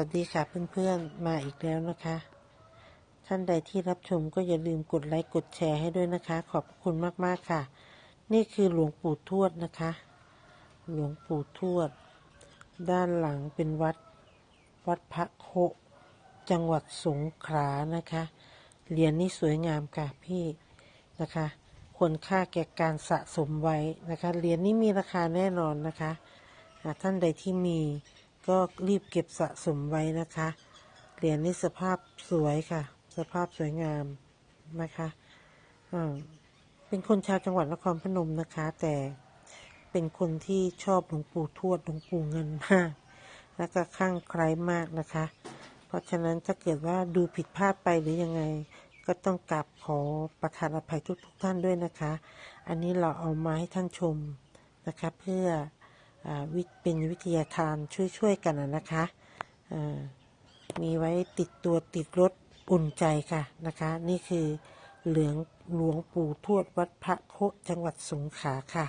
วัสดีค่ะเพื่อนๆ มาอีกแล้วนะคะ ท่านใดที่รับชมก็อย่าลืมกดไลค์กดแชร์ให้ด้วยนะคะ ขอบคุณมากๆค่ะ นี่คือหลวงปู่ทวดนะคะ หลวงปู่ทวด ด้านหลังเป็นวัด วัดพระโค จังหวัดสงขลานะคะ เหรียญนี้สวยงามค่ะพี่นะคะ ควรค่าแก่การสะสมไว้นะคะ เหรียญนี้มีราคาแน่นอนนะคะ ท่านใดที่มี ก็รีบเก็บสะสมไว้นะคะ เหรียญนี้สภาพสวยค่ะ สภาพสวยงามนะคะอ่าเป็นคนชาวจังหวัดนครพนมนะคะ แต่เป็นคนที่ชอบหลวงปู่ทวดหลวงปู่เงินมาก แล้วก็ข้างใครมากนะคะ เพราะฉะนั้นถ้าเกิดว่าดูผิดพลาดไปหรือยังไง ก็ต้องกราบขอประทานอภัยทุกทุกๆท่านด้วยนะคะ อันนี้เราเอามาให้ท่านชมนะคะ เพื่อ เป็นวิทยาทานช่วยๆกันนะนะคะมีไว้ติดตัวติดรถอุ่นใจค่ะนะคะ นี่คือเหลืองหลวงปู่ทวดวัดพระโคจังหวัดสงขลาค่ะ